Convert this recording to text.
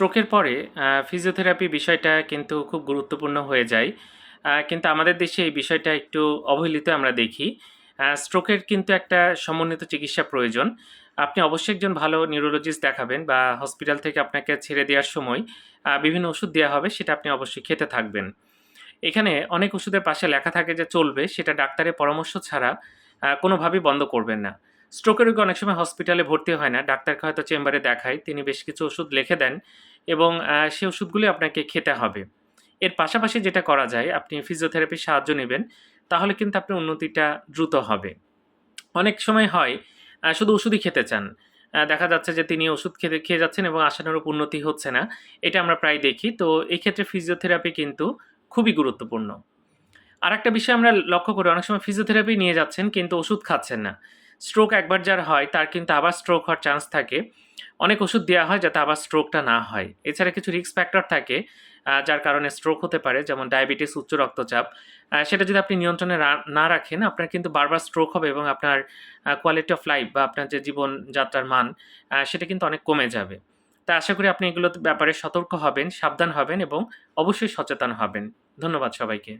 স্ট্রোকের পরে ফিজিওথেরাপি বিষয়টা কিন্তু খুব গুরুত্বপূর্ণ হয়ে যায়। কিন্তু আমাদের দেশে এই বিষয়টা একটু অবহেলিত আমরা দেখি। স্ট্রোকের কিন্তু একটা সমন্বিত চিকিৎসা প্রয়োজন। আপনি অবশ্যই একজন ভালো নিউরোলজিস্ট দেখাবেন বা হসপিটাল থেকে আপনাকে ছেড়ে দেওয়ার সময় বিভিন্ন ওষুধ দেওয়া হবে, সেটা আপনি অবশ্যই খেতে থাকবেন। এখানে অনেক ওষুধের পাশে লেখা থাকে যে চলবে, সেটা ডাক্তারের পরামর্শ ছাড়া কোনোভাবেই বন্ধ করবেন না। স্ট্রোকের রোগী অনেক সময় হসপিটালে ভর্তি হয় না, ডাক্তারকে হয়তো চেম্বারে দেখায়, তিনি বেশ কিছু ওষুধ লিখে দেন এবং সেই ওষুধগুলি আপনাকে খেতে হবে। এর পাশাপাশি যেটা করা যায়, আপনি ফিজিওথেরাপির সাহায্য নেবেন, তাহলে কিন্তু আপনার উন্নতিটা দ্রুত হবে। অনেক সময় হয় শুধু ওষুধই খেতে চান। দেখা যাচ্ছে যে তিনি ওষুধ খেতে, খেয়ে যাচ্ছেন এবং আশানুরূপ উন্নতি হচ্ছে না, এটা আমরা প্রায় দেখি। তো এই ক্ষেত্রে ফিজিওথেরাপি কিন্তু খুবই গুরুত্বপূর্ণ। আর একটা বিষয় আমরা লক্ষ্য করি, অনেক সময় ফিজিওথেরাপি নিয়ে যাচ্ছেন কিন্তু ওষুধ খাচ্ছেন না। স্ট্রোক একবার যার হয়, তার কিন্তু আবার স্ট্রোক হওয়ার চান্স থাকে। অনেক ওষুধ দেওয়া হয় যাতে আবার স্ট্রোকটা না হয়। এছাড়া কিছু রিস্ক ফ্যাক্টর থাকে যার কারণে স্ট্রোক হতে পারে, যেমন ডায়াবেটিস উচ্চ রক্তচাপ। সেটা যদি আপনি নিয়ন্ত্রণে না রাখেন, আপনার কিন্তু বারবার স্ট্রোক হবে এবং আপনার কোয়ালিটি অফ লাইফ বা আপনার যে জীবনযাত্রার মান সেটা কিন্তু অনেক কমে যাবে। তা আশা করি আপনি এগুলোর ব্যাপারে সতর্ক হবেন, সাবধান হবেন এবং অবশ্যই সচেতন হবেন। ধন্যবাদ সবাইকে।